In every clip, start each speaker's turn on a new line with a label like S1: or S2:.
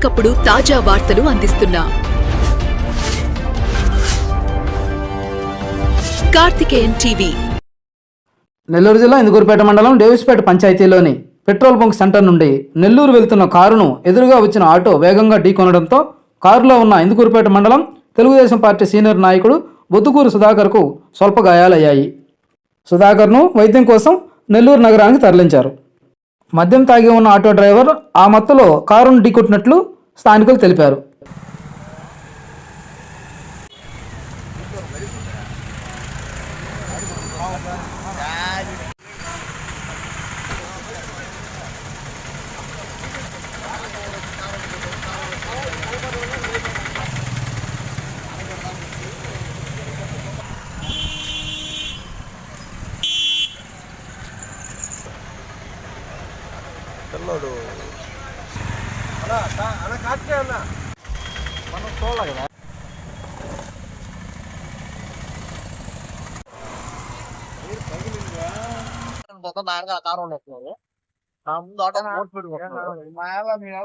S1: ఎప్పటికప్పుడు తాజా వార్తలు అందిస్తున్నా. కార్తికేయన్ టీవీ.
S2: నెల్లూరు జిల్లా ఇందుకూరుపేట మండలం డేవిస్పేట పంచాయతీలోని పెట్రోల్ బంక్ సెంటర్ నుండి నెల్లూరు వెళ్తున్న కారును ఎదురుగా వచ్చిన ఆటో వేగంగా ఢీకొనడంతో కారులో ఉన్న ఇందుకూరుపేట మండలం తెలుగుదేశం పార్టీ సీనియర్ నాయకుడు బొద్దుకూరు సుధాకర్కు స్వల్ప గాయాలయ్యాయి. సుధాకర్ను వైద్యం కోసం నెల్లూరు నగరానికి తరలించారు. మద్యం తాగి ఉన్న ఆటో డ్రైవర్ ఆ మత్తులో కారును ఢీకొట్టినట్లు స్థానికులు తెలిపారు.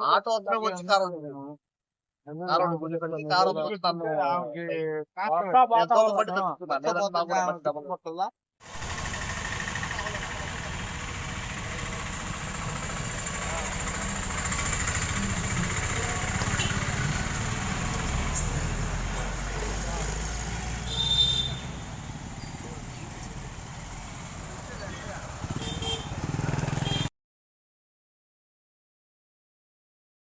S3: ఆటో వస్తే వచ్చి కారు ఉండేది. కారు